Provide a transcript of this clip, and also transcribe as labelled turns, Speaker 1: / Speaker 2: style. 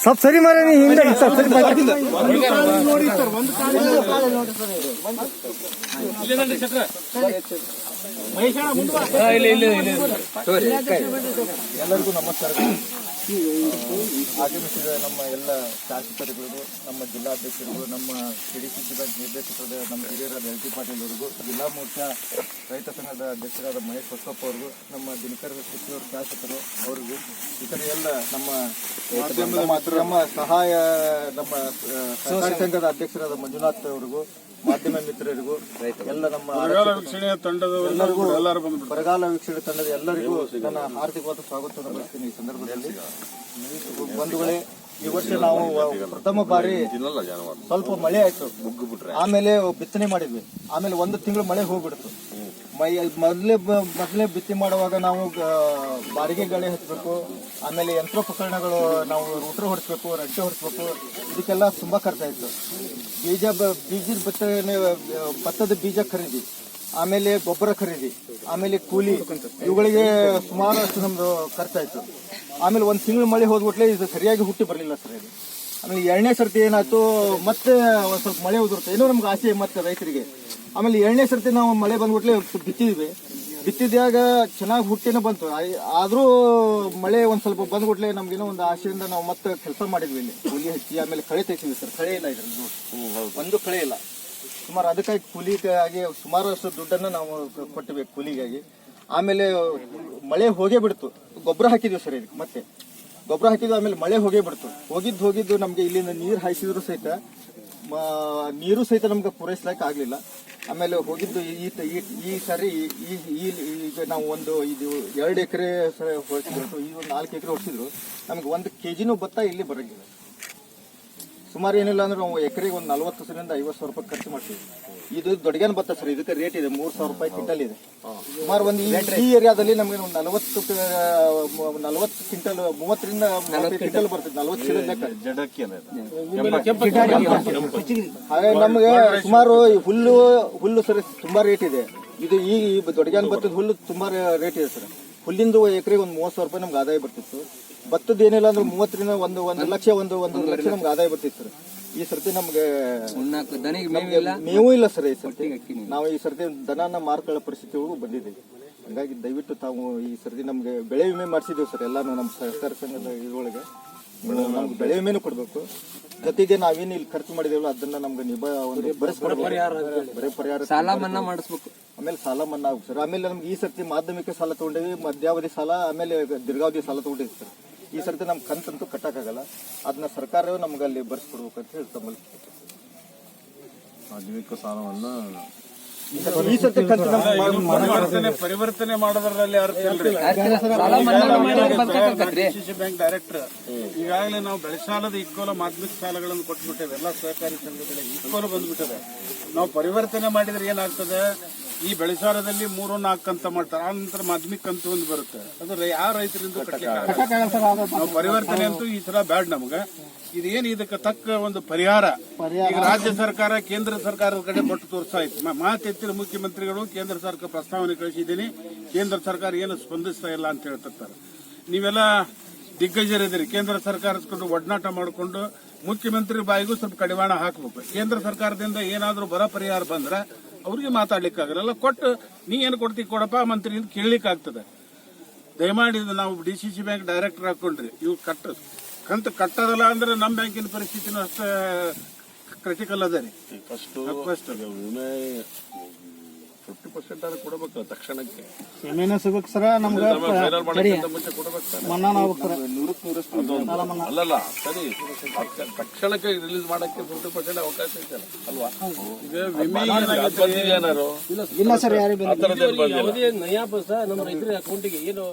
Speaker 1: ಸ್ವಲ್ಪ ಸರಿ ಮಾರ ನೀ ಹಿಂದೆ ಸ್ವಲ್ಪ ಸರಿ ಮಾರ.
Speaker 2: ಎಲ್ಲರಿಗೂ ನಮಸ್ಕಾರ ಆಗಮಿಸಿದ ನಮ್ಮ ಎಲ್ಲ ಶಾಸಕರುಗಳಿಗೂ ನಮ್ಮ ಜಿಲ್ಲಾಧ್ಯಕ್ಷರಿಗೂ ನಮ್ಮ ಕೆಡಿಸಿಸಿದ ನಿರ್ದೇಶಕರಾದ ನಮ್ಮ ಹಿರಿಯರಾದ ಎಲ್ ಟಿ ಪಾಟೀಲ್ ಅವರಿಗೂ ಜಿಲ್ಲಾ ಮೋರ್ಚಾ ರೈತ ಸಂಘದ ಅಧ್ಯಕ್ಷರಾದ ಮಹೇಶ್ ಹೊಸಪ್ಪ ಅವ್ರಿಗೂ ನಮ್ಮ ದಿನಕರ ಸಚಿವರು ಶಾಸಕರು ಅವರಿಗೂ ಇತರ ಎಲ್ಲ ನಮ್ಮ ನಮ್ಮ ನಮ್ಮ ಸಹಾಯ ನಮ್ಮ ಸಹಕಾರಿ ಸಂಘದ ಅಧ್ಯಕ್ಷರಾದ ಮಂಜುನಾಥ್ ಅವರಿಗೂ ಮಾಧ್ಯಮ ಮಿತ್ರರಿಗೂ ಎಲ್ಲ ನಮ್ಮ
Speaker 3: ವೀಕ್ಷಣೆಯ ತಂಡದ
Speaker 2: ಎಲ್ಲರಿಗೂ ಬರಗಾಲ ವೀಕ್ಷಣೆ ತಂಡದ ಎಲ್ಲರಿಗೂ ನನ್ನ ಹಾರ್ದಿಕವಾದ ಸ್ವಾಗತ ಬಯಸ್ತೀನಿ ಈ ಸಂದರ್ಭದಲ್ಲಿ. ಬಂಧುಗಳೇ ಈ ವರ್ಷ ನಾವು ಪ್ರಥಮ ಬಾರಿ ಸ್ವಲ್ಪ ಮಳೆ ಆಯ್ತು. ಆಮೇಲೆ ಬಿತ್ತನೆ ಮಾಡಿದ್ವಿ. ಆಮೇಲೆ ಒಂದು ತಿಂಗಳು ಮಳೆ ಹೋಗ್ಬಿಡ್ತು. ಮೈ ಮೊದಲೇ ಮೊದಲೇ ಬಿತ್ತಿ ಮಾಡುವಾಗ ನಾವು ಬಾಡಿಗೆ ಗಾಳಿ ಹಚ್ಚಬೇಕು ಆಮೇಲೆ ಯಂತ್ರೋಪಕರಣಗಳು ನಾವು ರೂಟ್ರ್ ಹೊಡಿಸ್ಬೇಕು, ರಡ್ಡೆ ಹೊಡಿಸ್ಬೇಕು, ಇದಕ್ಕೆಲ್ಲ ತುಂಬ ಖರ್ಚಾಯಿತು ಬೀಜ ಬೀಜದ ಬಿತ್ತನೆ ಭತ್ತದ ಬೀಜ ಖರೀದಿ, ಆಮೇಲೆ ಗೊಬ್ಬರ ಖರೀದಿ, ಆಮೇಲೆ ಕೂಲಿ, ಇವುಗಳಿಗೆ ಸುಮಾರಷ್ಟು ನಮ್ದು ಖರ್ಚಾಯಿತು. ಆಮೇಲೆ ಒಂದು ತಿಂಗಳು ಮಳೆ ಹೋದ್ಬಿಟ್ಲೆ ಇದು ಸರಿಯಾಗಿ ಹುಟ್ಟಿ ಬರಲಿಲ್ಲ ಸರ್ ಇದು. ಆಮೇಲೆ ಎರಡನೇ ಸರ್ತಿ ಏನಾಯ್ತು ಮತ್ತೆ ಒಂದು ಸ್ವಲ್ಪ ಮಳೆ ಉದುರುತ್ತೆ ಏನೋ ನಮ್ಗೆ ಆಸೆ ಮತ್ತೆ ರೈತರಿಗೆ. ಆಮೇಲೆ ಎರಡನೇ ಸರ್ತಿ ನಾವು ಮಳೆ ಬಂದ್ಬಿಟ್ಲೆ ಬಿತ್ತಿದ್ವಿ. ಬಿತ್ತಿದ್ಯಾಗ ಚೆನ್ನಾಗಿ ಹುಟ್ಟಿನ ಬಂತು. ಆದರೂ ಮಳೆ ಒಂದು ಸ್ವಲ್ಪ ಬಂದ್ಬಿಟ್ಲೆ ನಮ್ಗೇನೋ ಒಂದು ಆಸೆಯಿಂದ ನಾವು ಮತ್ತೆ ಕೆಲಸ ಮಾಡಿದ್ವಿ ಇಲ್ಲಿ. ಕೂಲಿ ಹಚ್ಚಿ ಆಮೇಲೆ ಕಳೆ ತೆಗ್ಸಿದ್ವಿ ಸರ್. ಕಳೆ ಇಲ್ಲ ಇದ್ರಲ್ಲಿ ನೋಡಿ. ಒಂದು ಕಳೆ ಇಲ್ಲ. ಸುಮಾರು ಅದಕ್ಕಾಗಿ ಕೂಲಿಗಾಗಿ ಸುಮಾರಷ್ಟು ದುಡ್ಡನ್ನು ನಾವು ಕೊಟ್ಟಬೇಕು ಕೂಲಿಗಾಗಿ. ಆಮೇಲೆ ಮಳೆ ಹೋಗೇ ಬಿಡ್ತು. ಗೊಬ್ಬರ ಹಾಕಿದ್ವಿ ಸರ್ ಇದಕ್ಕೆ ಮತ್ತೆ. ಗೊಬ್ಬರ ಹಾಕಿದ್ವಿ ಆಮೇಲೆ ಮಳೆ ಹೋಗೇ ಬಿಡ್ತು ಹೋಗಿದ್ದು ಹೋಗಿದ್ದು ನಮಗೆ ಇಲ್ಲಿಂದ ನೀರು ಹಾಯಿಸಿದ್ರು ಸಹಿತ ನೀರು ಸಹಿತ ನಮ್ಗೆ ಪೂರೈಸ್ಲಿಕ್ಕೆ ಆಗಲಿಲ್ಲ. ಆಮೇಲೆ ಹೋಗಿದ್ದು ಈ ಈ ಸಾರಿ ಈ ಈ ಈಗ ನಾವು ಒಂದು ಇದು ಎರಡು ಎಕರೆ ಹೊಡಿಸಿದ್ರು ಈ ಒಂದು ನಾಲ್ಕು ಎಕರೆ ಹೊಡಿಸಿದ್ರು ನಮ್ಗೆ ಒಂದು ಕೆ ಜಿನೂ ಭತ್ತ ಇಲ್ಲಿ ಬರಂಗಿಲ್ಲ. ಸುಮಾರು ಏನಿಲ್ಲ ಅಂದ್ರೆ ನಾವು ಎಕರೆಗೆ ಒಂದು ನಲವತ್ತು ಸಾವಿರದಿಂದ ಐವತ್ತು ಸಾವಿರ ರೂಪಾಯಿ ಖರ್ಚು ಮಾಡ್ತೀವಿ. ಇದು ದೊಡ್ಡಗೇನು ಬತ್ತ ಸರ್ ಇದಕ್ಕೆ ರೇಟ್ ಇದೆ ಮೂರು ಸಾವಿರ ರೂಪಾಯಿ ಕ್ವಿಂಟಲ್ ಇದೆ. ಸುಮಾರು ಒಂದು ಈ- ಏರಿಯಾದಲ್ಲಿ ನಮಗೆ ಒಂದು ನಲವತ್ತು ನಲವತ್ತು ಕ್ವಿಂಟಲ್ ಮೂವತ್ತರಿಂದ ನಲವತ್ತು ಕ್ವಿಂಟಲ್ ಬರ್ತದೆ ನಲವತ್ತು ಹಾಗಾಗಿ ನಮಗೆ ಸುಮಾರು ಹುಲ್ಲು ಹುಲ್ಲು ಸರ್ ತುಂಬಾ ರೇಟ್ ಇದೆ. ಇದು ಈ ಈ ದೊಡ್ಡಗೇನು ಭತ್ತದ ಹುಲ್ಲು ತುಂಬಾ ರೇಟ್ ಇದೆ ಸರ್. ಹುಲ್ಲಿಂದು ಎಕರೆಗೆ ಒಂದು ಮೂವತ್ತು ಸಾವಿರ ರೂಪಾಯಿ ನಮ್ಗೆ ಆದಾಯ ಬರ್ತಿತ್ತು. ಭತ್ತದ ಏನಿಲ್ಲ ಅಂದ್ರೆ ಮೂವತ್ತರಿಂದ ಒಂದು ಒಂದು ಲಕ್ಷ ಒಂದು ಒಂದು ಲಕ್ಷ ನಮ್ಗೆ ಆದಾಯ ಬರ್ತಿತ್ತು ಸರ್. ಈ ಸರ್ತಿ ನಮ್ಗೆ ಮೇವು ಇಲ್ಲ ಸರ್ ಈ ಸರ್ತಿ. ನಾವು ಈ ಸರ್ತಿ ದನನ ಮಾರ್ಕೊಳ್ಳೋ ಪರಿಸ್ಥಿತಿ ಒಳಗೂ ಬಂದಿದ್ದೀವಿ. ಹಾಗಾಗಿ ದಯವಿಟ್ಟು ತಾವು ಈ ಸರ್ತಿ ನಮ್ಗೆ ಬೆಳೆ ವಿಮೆ ಮಾಡಿಸಿದ್ದೀವಿ ಸರ್ ಎಲ್ಲಾನು ನಮ್ಮ ಸಹಕಾರ ಸಂಘದ ಇದ್ರೊಳಗೆ. ನಮ್ಗೆ ಬೆಳೆ ವಿಮೆನೂ ಕೊಡಬೇಕು. ಜೊತೆಗೆ ನಾವೇನು ಇಲ್ಲಿ ಖರ್ಚು ಮಾಡಿದೇವಲ್ಲ ಅದನ್ನ ನಮ್ಗೆ ನಿಭಾಯ ಒಂದು ಪರಿಹಾರ ಬರೀ ಪರಿಹಾರ
Speaker 4: ಸಾಲ ಮನ್ನಾ ಮಾಡಿಸ್ಬೇಕು.
Speaker 2: ಆಮೇಲೆ ಸಾಲ ಮನ್ನಾ ಆಗುತ್ತೆ ಸರ್ ಆಮೇಲೆ ನಮ್ಗೆ ಈ ಸರ್ತಿ ಮಾಧ್ಯಮಿಕ ಸಾಲ ತಗೊಂಡಿದ್ವಿ ಮಧ್ಯಾವಧಿ ಸಾಲ ಆಮೇಲೆ ದೀರ್ಘಾವಧಿ ಸಾಲ ತಗೊಂಡಿದ್ವಿ ಸರ್. ಈ ಸರ್ತಿ ನಮ್ಮ ಕಂತಂತೂ ಕಟ್ಟಕ್ಕಾಗಲ್ಲ ಅದನ್ನ ಸರ್ಕಾರವೇ ನಮ್ಗೆ ಅಲ್ಲಿ ಬರ್ಸ್ಕೊಡ್ಬೇಕಂತ ಹೇಳಿ ತಮ್ಮಲ್ಲಿ
Speaker 3: ಸಾಲವನ್ನು
Speaker 2: ಸಾಲವನ್ನ
Speaker 3: ಪರಿವರ್ತನೆ ಮಾಡೋದ್ರಲ್ಲಿ ಡಿಸಿಸಿ ಬ್ಯಾಂಕ್ ಡೈರೆಕ್ಟರ್ ಈಗಾಗಲೇ ನಾವು ಬೆಳೆ ಸಾಲದ ಇಕ್ಕೋಲ ಮಾಧ್ಯಮಿಕ ಸಾಲಗಳನ್ನು ಕೊಟ್ಬಿಟ್ಟೇವೆ ಎಲ್ಲಾ ಸಹಕಾರಿ ಸಂಘಗಳಿಗೆ ಇಕ್ಕೋಲ ಬಂದ್ಬಿಟ್ಟಿದೆ. ನಾವು ಪರಿವರ್ತನೆ ಮಾಡಿದ್ರೆ ಏನಾಗ್ತದೆ? ಈ ಬೆಳೆ ಸಾಲದಲ್ಲಿ ಮೂರು ನಾಲ್ಕು ಕಂತ ಮಾಡ್ತಾರೆ. ಆ ನಂತರ ಮಾಧ್ಯಮಿಕ ಕಂತು ಒಂದು ಬರುತ್ತೆ. ಅದು ಯಾವ ಆ ರೈತರಿಂದ. ನಾವು ಪರಿವರ್ತನೆ ಅಂತೂ ಈ ತರ ಬ್ಯಾಡ್ ನಮಗ. ಇದೇನು ಇದಕ್ಕೆ ತಕ್ಕ ಒಂದು ಪರಿಹಾರ? ಈಗ ರಾಜ್ಯ ಸರ್ಕಾರ ಕೇಂದ್ರ ಸರ್ಕಾರದ ಕಡೆ ಕೊಟ್ಟು ಇತ್ತು. ಮಾತೆತ್ತಿನ ಮುಖ್ಯಮಂತ್ರಿಗಳು ಕೇಂದ್ರ ಸರ್ಕಾರ ಪ್ರಸ್ತಾವನೆ ಕಳಿಸಿದ್ದೀನಿ. ಕೇಂದ್ರ ಸರ್ಕಾರ ಏನು ಸ್ಪಂದಿಸ್ತಾ ಇಲ್ಲ ಅಂತ ಹೇಳ್ತಿರ್ತಾರೆ. ನೀವೆಲ್ಲ ದಿಗ್ಗಜರಿದ್ದೀರಿ. ಕೇಂದ್ರ ಸರ್ಕಾರಸ್ಕೊಂಡು ಒಡನಾಟ ಮಾಡಿಕೊಂಡು ಮುಖ್ಯಮಂತ್ರಿ ಬಾಯಿಗೂ ಸ್ವಲ್ಪ ಕಡಿವಾಣ ಹಾಕಬೇಕು. ಕೇಂದ್ರ ಸರ್ಕಾರದಿಂದ ಏನಾದರೂ ಬರ ಪರಿಹಾರ ಬಂದ್ರೆ ಅವ್ರಿಗೆ ಮಾತಾಡ್ಲಿಕ್ಕಾಗಲ್ಲ. ಕೊಟ್ಟು ನೀ ಏನು ಕೊಡ್ತೀವಿ ಕೊಡಪ್ಪ ಮಂತ್ರಿ ಅಂತ ಕೇಳಲಿಕ್ಕೆ ಆಗ್ತದೆ ದಯಮಾಡಿ ನಾವು D C C bank director ಹಾಕೊಂಡ್ರಿ. ಇವು ಕಟ್ಟ ಕಂತು ಕಟ್ಟೋದಿಲ್ಲ ಅಂದ್ರೆ ನಮ್ಮ ಬ್ಯಾಂಕಿನ ಪರಿಸ್ಥಿತಿನೂ ಅಷ್ಟೇ ಕ್ರಿಟಿಕಲ್ ಅದ ರೀ.
Speaker 5: ಫಸ್ಟ್
Speaker 3: ಫಸ್ಟ್
Speaker 5: ವಿಮೆ ಫಿಫ್ಟಿ ಪರ್ಸೆಂಟ್ ಆದ್ರೆ ಕೊಡಬೇಕು ತಕ್ಷಣಕ್ಕೆ.
Speaker 1: ಏನೇನೋ ಸಿಗ್ಬೇಕು ಸರ ನಮ್ಗೆ.
Speaker 5: ಫೈನಲ್ ಮಾಡೋಕ್ಕಿಂತ ಮುಂಚೆ ಕೊಡಬೇಕು ಸರ್.
Speaker 1: ಮನ್ನಾ ಆಗ್ಬೇಕು ಸರ್.
Speaker 5: ಅದೊಂದು ಅಲ್ಲಲ್ಲ ಸರಿ. ಅದ್ಕ- ತಕ್ಷಣಕ್ಕೆ ರಿಲೀಸ್ ಮಾಡಕ್ಕೆ ಫಿಫ್ಟಿ ಪರ್ಸೆಂಟ್ ಅವಕಾಶ ಇದೆ ಅಲ್ವಾ?
Speaker 3: ಈಗ ವಿಮೆ
Speaker 5: ಅದ್ ಏನಾರು
Speaker 1: ಇಲ್ಲ ಸರ್ ಯಾರಿಗೆ
Speaker 5: ಆ ಥರದ್ದು ಏನ್ ಬಂದಿಲ್ಲ
Speaker 6: ನಯಾ ಪೈಸಾ ನಮ್ಮ ರೈತರ ಅಕೌಂಟಿಗೆ ಏನು